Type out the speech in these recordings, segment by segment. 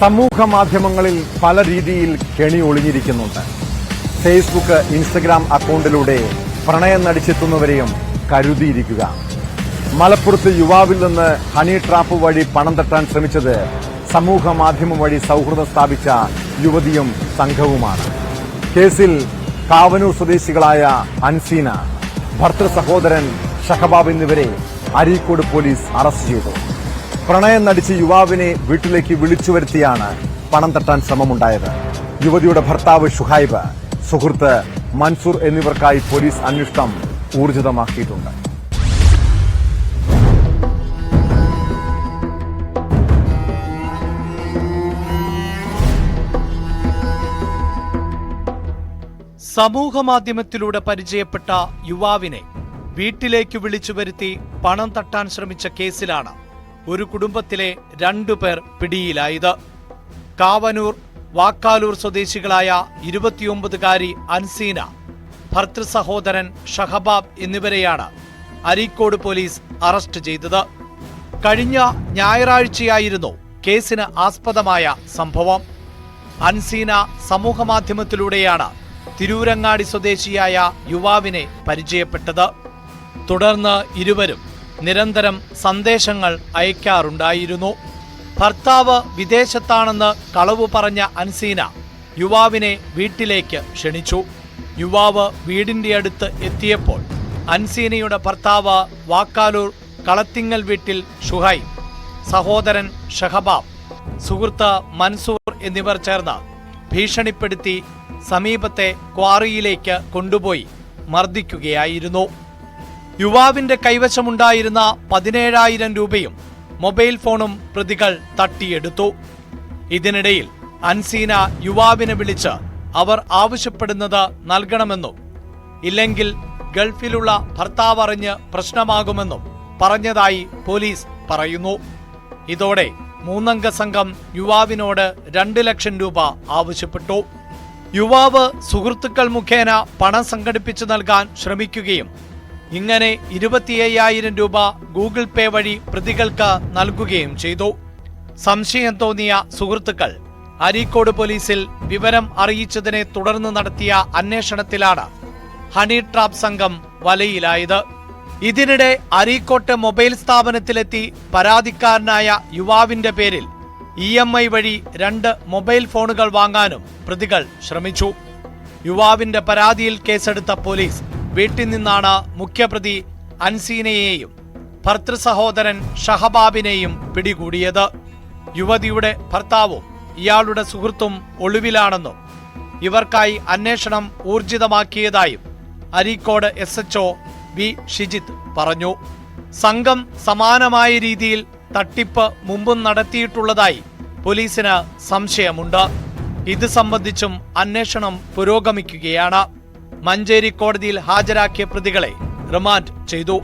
സമൂഹ മാധ്യമങ്ങളിൽ പല രീതിയിൽ കെണി ഒളിഞ്ഞിരിക്കുന്നുണ്ട്. ഫേസ്ബുക്ക് ഇൻസ്റ്റഗ്രാം അക്കൗണ്ടിലൂടെ പ്രണയം നടിച്ചെത്തുന്നവരെയും കരുതിയിരിക്കുക. മലപ്പുറത്ത് യുവാവിൽ നിന്ന് ഹണി ട്രാപ്പ് വഴി പണം തട്ടാൻ ശ്രമിച്ചത് സമൂഹ മാധ്യമം വഴി സൗഹൃദം സ്ഥാപിച്ച യുവതിയും സംഘവുമാണ്. കേസിൽ കാവനൂർ സ്വദേശികളായ അൻസീന ഭർത്തൃ സഹോദരൻ ഷഹബാബ് എന്നിവരെ അരീക്കോട് പോലീസ് അറസ്റ്റ് ചെയ്തു. പ്രണയം നടിച്ച് യുവാവിനെ വീട്ടിലേക്ക് വിളിച്ചു വരുത്തിയാണ് പണം തട്ടാൻ ശ്രമമുണ്ടായത്. യുവതിയുടെ ഭർത്താവ് ഷുഹൈബ് സുഹൃത്ത് മൻസൂർ എന്നിവർക്കായി പോലീസ് അന്വേഷണം ഊർജിതമാക്കിയിട്ടുണ്ട്. സമൂഹമാധ്യമത്തിലൂടെ പരിചയപ്പെട്ട യുവാവിനെ വീട്ടിലേക്ക് വിളിച്ചു വരുത്തി പണം തട്ടാൻ ശ്രമിച്ച കേസിലാണ് ഒരു കുടുംബത്തിലെ രണ്ടുപേർ പിടിയിലായത്. കാവനൂർ വാക്കാലൂർ സ്വദേശികളായ ഇരുപത്തിയൊമ്പതുകാരി അൻസീന ഭർത്തൃ സഹോദരൻ ഷഹബാബ് എന്നിവരെയാണ് അരീക്കോട് പോലീസ് അറസ്റ്റ് ചെയ്തത്. കഴിഞ്ഞ ഞായറാഴ്ചയായിരുന്നു കേസിന് ആസ്പദമായ സംഭവം. അൻസീന സമൂഹമാധ്യമത്തിലൂടെയാണ് തിരൂരങ്ങാടി സ്വദേശിയായ യുവാവിനെ പരിചയപ്പെട്ടത്. തുടർന്ന് ഇരുവരും നിരന്തരം സന്ദേശങ്ങൾ അയക്കാറുണ്ടായിരുന്നു. ഭർത്താവ് വിദേശത്താണെന്ന് കളവു പറഞ്ഞ അൻസീന യുവാവിനെ വീട്ടിലേക്ക് ക്ഷണിച്ചു. യുവാവ് വീടിന്റെ അടുത്ത് എത്തിയപ്പോൾ അൻസീനയുടെ ഭർത്താവ് വാക്കാലൂർ കളത്തിങ്ങൽ വീട്ടിൽ ഷുഹൈ സഹോദരൻ ഷഹബാബ് സുഹൃത്ത് മൻസൂർ എന്നിവർ ചേർന്ന് ഭീഷണിപ്പെടുത്തി സമീപത്തെ ക്വാറിയിലേക്ക് കൊണ്ടുപോയി മർദ്ദിക്കുകയായിരുന്നു. യുവാവിന്റെ കൈവശമുണ്ടായിരുന്ന പതിനേഴായിരം രൂപയും മൊബൈൽ ഫോണും പ്രതികൾ തട്ടിയെടുത്തു. ഇതിനിടയിൽ അൻസീന യുവാവിനെ വിളിച്ച് അവർ ആവശ്യപ്പെടുന്നത് നൽകണമെന്നും ഇല്ലെങ്കിൽ ഗൾഫിലുള്ള ഭർത്താവ് അറിഞ്ഞ് പ്രശ്നമാകുമെന്നും പറഞ്ഞതായി പോലീസ് പറയുന്നു. ഇതോടെ മൂന്നംഗ സംഘം യുവാവിനോട് രണ്ട് ലക്ഷം രൂപ ആവശ്യപ്പെട്ടു. യുവാവ് സുഹൃത്തുക്കൾ മുഖേന പണം സംഘടിപ്പിച്ചു നൽകാൻ ശ്രമിക്കുകയും ഇങ്ങനെ ഇരുപത്തിയ്യായിരം രൂപ ഗൂഗിൾ പേ വഴി പ്രതികൾക്ക് നൽകുകയും ചെയ്തു. സംശയം തോന്നിയ സുഹൃത്തുക്കൾ അരീക്കോട് പോലീസിൽ വിവരം അറിയിച്ചതിനെ തുടർന്ന് നടത്തിയ അന്വേഷണത്തിലാണ് ഹണി ട്രാപ്പ് സംഘം വലയിലായത്. ഇതിനിടെ അരീക്കോട്ട് മൊബൈൽ സ്ഥാപനത്തിലെത്തി പരാതിക്കാരനായ യുവാവിന്റെ പേരിൽ ഇ എം ഐ വഴി രണ്ട് മൊബൈൽ ഫോണുകൾ വാങ്ങാനും പ്രതികൾ ശ്രമിച്ചു. യുവാവിന്റെ പരാതിയിൽ കേസെടുത്ത പോലീസ് വീട്ടിൽ നിന്നാണ് മുഖ്യപ്രതി അൻസീനയെയും ഭർത്തൃ സഹോദരൻ ഷഹബാബിനെയും പിടികൂടിയത്. യുവതിയുടെ ഭർത്താവും ഇയാളുടെ സുഹൃത്തും ഒളിവിലാണെന്നും ഇവർക്കായി അന്വേഷണം ഊർജിതമാക്കിയതായും Areekode S H V Shijith പറഞ്ഞു. സംഘം സമാനമായ രീതിയിൽ തട്ടിപ്പ് മുമ്പും നടത്തിയിട്ടുള്ളതായി പോലീസിന് സംശയമുണ്ട്. ഇത് സംബന്ധിച്ചും അന്വേഷണം പുരോഗമിക്കുകയാണ്. മഞ്ചേരി കോടതിയിൽ ഹാജരാക്കിയ പ്രതികളെ റിമാൻഡ് ചെയ്തു.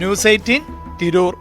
News eighteen Tirur.